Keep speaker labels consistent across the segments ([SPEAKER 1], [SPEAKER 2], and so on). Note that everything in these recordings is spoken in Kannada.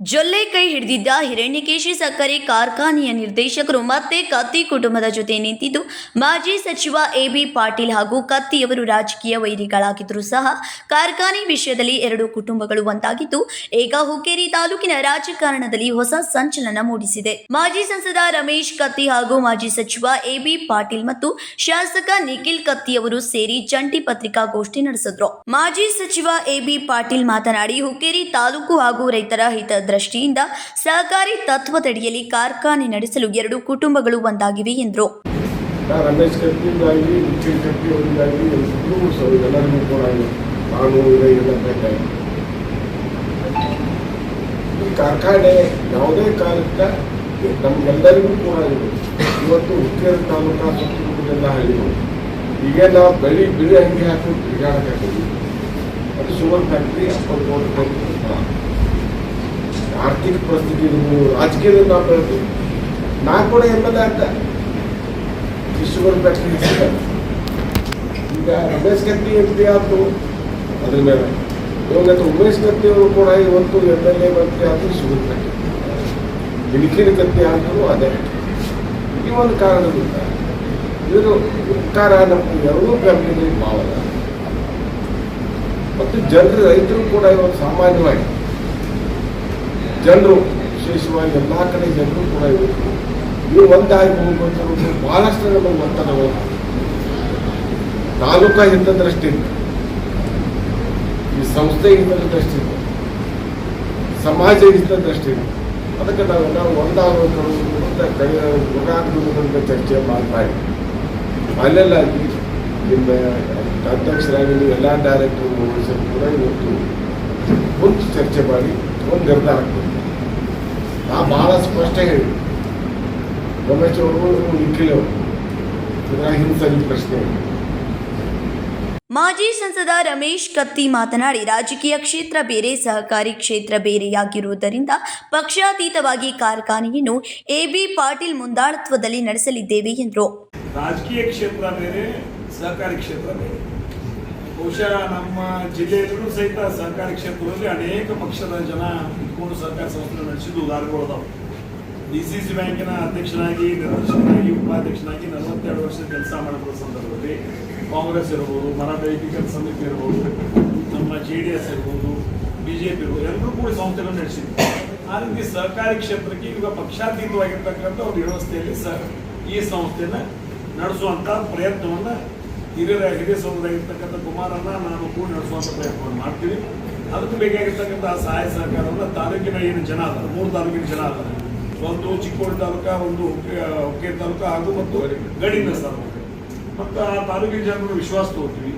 [SPEAKER 1] ಜೊಲ್ಲೆ ಕೈ ಹಿಡಿದಿದ್ದ ಹಿರಣ್ಯಕೇಶಿ ಸಕ್ಕರೆ ಕಾರ್ಖಾನೆಯ ನಿರ್ದೇಶಕರು ಮತ್ತೆ ಕತ್ತಿ ಕುಟುಂಬದ ಜೊತೆ ನಿಂತಿದ್ದು. ಮಾಜಿ ಸಚಿವ ಎಬಿ ಪಾಟೀಲ್ ಹಾಗೂ ಕತ್ತಿಯವರು ರಾಜಕೀಯ ವೈರಿಗಳಾಗಿದ್ದರೂ ಸಹ ಕಾರ್ಖಾನೆ ವಿಷಯದಲ್ಲಿ ಎರಡು ಕುಟುಂಬಗಳು ಒಂದಾಗಿದ್ದು, ಈಗ ಹುಕ್ಕೇರಿ ತಾಲೂಕಿನ ರಾಜಕಾರಣದಲ್ಲಿ ಹೊಸ ಸಂಚಲನ ಮೂಡಿಸಿದೆ. ಮಾಜಿ ಸಂಸದ ರಮೇಶ್ ಕತ್ತಿ ಹಾಗೂ ಮಾಜಿ ಸಚಿವ ಎಬಿ ಪಾಟೀಲ್ ಮತ್ತು ಶಾಸಕ ನಿಖಿಲ್ ಕತ್ತಿಯವರು ಸೇರಿ ಜಂಟಿ ಪತ್ರಿಕಾಗೋಷ್ಠಿ ನಡೆಸಿದ್ರು. ಮಾಜಿ ಸಚಿವ ಎಬಿ ಪಾಟೀಲ್ ಮಾತನಾಡಿ, ಹುಕ್ಕೇರಿ ತಾಲೂಕು ಹಾಗೂ ರೈತರ ಹಿತದೃಷ್ಟಿಯಿಂದ ಸಹಕಾರಿ ತತ್ವದಡಿಯಲ್ಲಿ ಕಾರ್ಖಾನೆ ನಡೆಸಲು ಎರಡು ಕುಟುಂಬಗಳು ಒಂದಾಗಿವೆ ಎಂದರು.
[SPEAKER 2] ಈ ಕಾರ್ಖಾನೆ ಯಾವುದೇ ಕಾಲಕ್ಕೆ ಕೂಡ ಇವತ್ತು ಸುತ್ತಮುತ್ತಲೆಲ್ಲ ಈಗ ನಾವು ಬೆಳಿ ಬಿಳಿ ಅಂಗಿ ಹಾಕೊಂಡು ತಿರುಗಾಡಕ್ಕಾಗಲಿ ಅದು ಶುಗರ್ ಫ್ಯಾಕ್ಟ್ರಿ ಅಪ್ಪತ್ತು ಫ್ಯಾಕ್ಟ್ರಿ ಆರ್ಥಿಕ ಪರಿಸ್ಥಿತಿ ಇರ್ಬೋದು ನಾವು ನಾ ಕೂಡ ಎಂ ಎ ಆಗ್ತಾ ಈ ಶುಗರ್ ಫ್ಯಾಕ್ಟ್ರಿ ಈಗ ರಮೇಶ್ ಕತ್ತಿ ಎಂ ಪಿ ಆಯ್ತು ಅದ್ರ ಮೇಲೆ. ಇವಾಗ ಉಮೇಶ್ ಕತ್ತಿ ಅವರು ಕೂಡ ಇವತ್ತು ಎಂ ಎಲ್ ಎ ಮಂತ್ರಿ ಆದ್ರು ಶುಗರ್ ಫ್ಯಾಕ್ಟ್ರಿ ನಿಖಿಲ್ ಕತ್ತಿ ಆದರೂ ಅದೇ. ಈ ಒಂದು ಕಾರಣದಿಂದ ಇವರು ಉಪಕಾರ ನಮ್ಮ ಎರಡೂ ಫ್ಯಾಮಿಲಿ ಮಾವಲ್ಲ ಮತ್ತು ಜನರು ರೈತರು ಕೂಡ ಇವತ್ತು ಸಾಮಾನ್ಯವಾಗಿ ಜನರು ವಿಶೇಷವಾಗಿ ಎಲ್ಲ ಕಡೆ ಜನರು ಕೂಡ ಇರಬೇಕು ನೀವು ಒಂದಾಗಿ ಹೋಗುವಂಥ ಬಹಳಷ್ಟು ನಮಗೆ ಒತ್ತಡಗಳು ತಾಲೂಕಾ ಹಿತದೃಷ್ಟಿಯಿಂದ ಈ ಸಂಸ್ಥೆ ಹಿತದೃಷ್ಟಿಯಿಂದ ಸಮಾಜ ಹಿತದೃಷ್ಟಿಯಿಂದ ಅದಕ್ಕೆ ನಾವೆಲ್ಲ ಒಂದಾಗಬೇಕು ಮುಂದೆ ಕೈ ಚರ್ಚೆ ಮಾಡ್ತಾ ಇದ್ದೀವಿ ಅಲ್ಲೆಲ್ಲಾಗಿ ನಿಮ್ಮ ಅಧ್ಯಕ್ಷರಾಗಿ ಎಲ್ಲ ಡೈರೆಕ್ಟರ್ ಕೂಡ ಇವತ್ತು ಒಂದು ಚರ್ಚೆ ಮಾಡಿ ಒಂದು ನಿರ್ಧಾರ ಕೊಡಿ ನಾ ಬಹಳ ಸ್ಪಷ್ಟ ಹೇಳಿ ರಮೇಶ್ ಅವರು ಇಕ್ಕಿಲ್ಲ ಇದ್ರಾಗ ಹಿಂಸರಿ ಪ್ರಶ್ನೆ.
[SPEAKER 1] ಮಾಜಿ ಸಂಸದ ರಮೇಶ್ ಕತ್ತಿ ಮಾತನಾಡಿ ರಾಜಕೀಯ ಕ್ಷೇತ್ರ ಬೇರೆ ಸಹಕಾರಿ ಕ್ಷೇತ್ರ ಬೇರೆಯಾಗಿರುವುದರಿಂದ ಪಕ್ಷಾತೀತವಾಗಿ ಕಾರ್ಖಾನೆಯನ್ನು ಎಬಿ ಪಾಟೀಲ್ ಮುಂದಾಳತ್ವದಲ್ಲಿ ನಡೆಸಲಿದ್ದೇವೆ ಎಂದರು.
[SPEAKER 3] ರಾಜಕೀಯ ಕ್ಷೇತ್ರ ಬೇರೆ ಸಹಕಾರಿ ಕ್ಷೇತ್ರ ಬೇರೆ. ಬಹುಶಃ ನಮ್ಮ ಜಿಲ್ಲೆಯಲ್ಲೂ ಸಹಿತ ಸಹಕಾರಿ ಕ್ಷೇತ್ರದಲ್ಲಿ ಅನೇಕ ಪಕ್ಷದ ಜನ ಇಟ್ಕೊಂಡು ಸಹಕಾರಿ ಸಂಸ್ಥೆ ನಡೆಸಿದ್ದು ಉದಾಹರಣೆಗಳು ಅದಾವೆ ಡಿ ಸಿ ಸಿ ಬ್ಯಾಂಕಿನ ಅಧ್ಯಕ್ಷನಾಗಿ, ನಿರ್ದೇಶಕನಾಗಿ, ಉಪಾಧ್ಯಕ್ಷನಾಗಿ ನಲವತ್ತೆರಡು ವರ್ಷ ಕೆಲಸ ಮಾಡಿದ ಸಂದರ್ಭದಲ್ಲಿ ಕಾಂಗ್ರೆಸ್ ಇರ್ಬೋದು ಮರಾಠ ಏಕೀಕರಣ ಸಮಿತಿ ಇರ್ಬೋದು, ನಮ್ಮ ಜೆ ಡಿ ಎಸ್ ಇರ್ಬೋದು, ಬಿ ಜೆ ಪಿ ಇರ್ಬೋದು, ಎಲ್ಲರೂ ಕೂಡ ಸಂಸ್ಥೆಗಳನ್ನು ನಡೆಸಿದ್ರು ಆ ರೀತಿ ಸಹಕಾರಿ ಕ್ಷೇತ್ರಕ್ಕೆ ಈಗ ಪಕ್ಷಾತೀತವಾಗಿರ್ತಕ್ಕಂಥ ಒಂದು ವ್ಯವಸ್ಥೆಯಲ್ಲಿ ಸಹ ಈ ಸಂಸ್ಥೆನ ನಡೆಸುವಂಥ ಪ್ರಯತ್ನವನ್ನ ಹಿರಿಯರ ಹಿರಿಯ ಸೌಧರಾಗಿರ್ತಕ್ಕಂಥ ಕುಮಾರನ್ನ ನಾನು ಕೂಡ ನಡೆಸುವಂತ ಪ್ರಯತ್ನವನ್ನು ಮಾಡ್ತೀವಿ ಅದಕ್ಕೆ ಬೇಕಾಗಿರ್ತಕ್ಕಂಥ ಸಹಾಯ ಸಹಕಾರವನ್ನ ತಾಲೂಕಿನ ಏನು ಜನ ಅದ ಮೂರು ತಾಲೂಕಿನ ಜನ ಅದ ಒಂದು ಚಿಕ್ಕೋಡಿ ತಾಲೂಕಾ, ಒಂದು ಹುಕ್ಕೇರಿ ತಾಲೂಕಾ ಹಾಗೂ ಮತ್ತು ಗಡಿನ ತಾಲೂಕು ಮತ್ತು ಆ ತಾಲೂಕಿನ ಜನರು ವಿಶ್ವಾಸ ತೋರ್ತೀವಿ.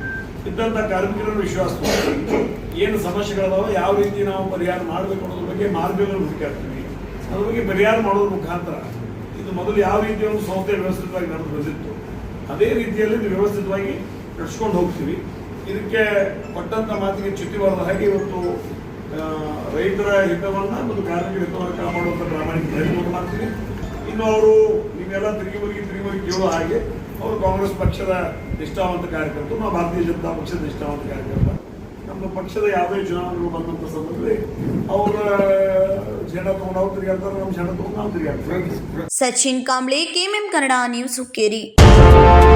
[SPEAKER 3] ಇದ್ದಂಥ ಕಾರ್ಮಿಕರನ್ನು ವಿಶ್ವಾಸ ತೋರ್ತೀವಿ. ಏನು ಸಮಸ್ಯೆಗಳದಾವ, ಯಾವ ರೀತಿ ನಾವು ಪರಿಹಾರ ಮಾಡಬೇಕು ಅನ್ನೋದ್ರ ಬಗ್ಗೆ ಮಾರ್ಗಗಳನ್ನು ಹುಡುಕಾಡ್ತೀವಿ. ಅದ್ರ ಬಗ್ಗೆ ಪರಿಹಾರ ಮಾಡೋದ್ರ ಮುಖಾಂತರ ಇದು ಮೊದಲು ಯಾವ ರೀತಿಯ ಒಂದು ಸಂಸ್ಥೆ ವ್ಯವಸ್ಥಿತವಾಗಿ ನಡೆದು ಬಂದಿತ್ತು ಅದೇ ರೀತಿಯಲ್ಲಿ ವ್ಯವಸ್ಥಿತವಾಗಿ ನಡೆಸ್ಕೊಂಡು ಹೋಗ್ತೀವಿ. ಇದಕ್ಕೆ ಕೊಟ್ಟಂತ ಮಾತಿಗೆ ಚ್ಯುತಿ ಬರದ ಹಾಗೆ ಇವತ್ತು ರೈತರ ಹಿತವನ್ನ ಮತ್ತು ಕಾರ್ಮಿಕರ ಹಿತವನ್ನು ಕಾಪಾಡುವಂತ ಪ್ರಾಮಾಣಿಕ ಪ್ರಯತ್ನವನ್ನು ಮಾಡ್ತೀವಿ. ಇನ್ನು ಅವರು ನೀವೆಲ್ಲ ತಿರುಗಿ ಹೋಗಿ ತಿರುಗಿ ಹೋಗಿ ಕೇಳೋ ಹಾಗೆ ಅವರು ಕಾಂಗ್ರೆಸ್ ಪಕ್ಷದ ನಿಷ್ಠಾವಂತ ಕಾರ್ಯಕರ್ತರು, ನಾವು ಭಾರತೀಯ ಜನತಾ ಪಕ್ಷದ ನಿಷ್ಠಾವಂತ ಕಾರ್ಯಕರ್ತ. ನಮ್ಮ ಪಕ್ಷದ ಯಾವುದೇ ಚುನಾವಣೆಗಳು ಬಂದಂತ ಸಂದರ್ಭದಲ್ಲಿ ಅವರ ಜನ ತಗೊಂಡು ಅವ್ರು ತಿರುಗಾಡ್ತಾರೆ, ನಮ್ಮ ಜನ ತಗೊಂಡು ನಾವು ತಿರುಗಾಡ್ತೀವಿ.
[SPEAKER 1] Sachin Kamble, KMM Kannada news Hukkeri. Música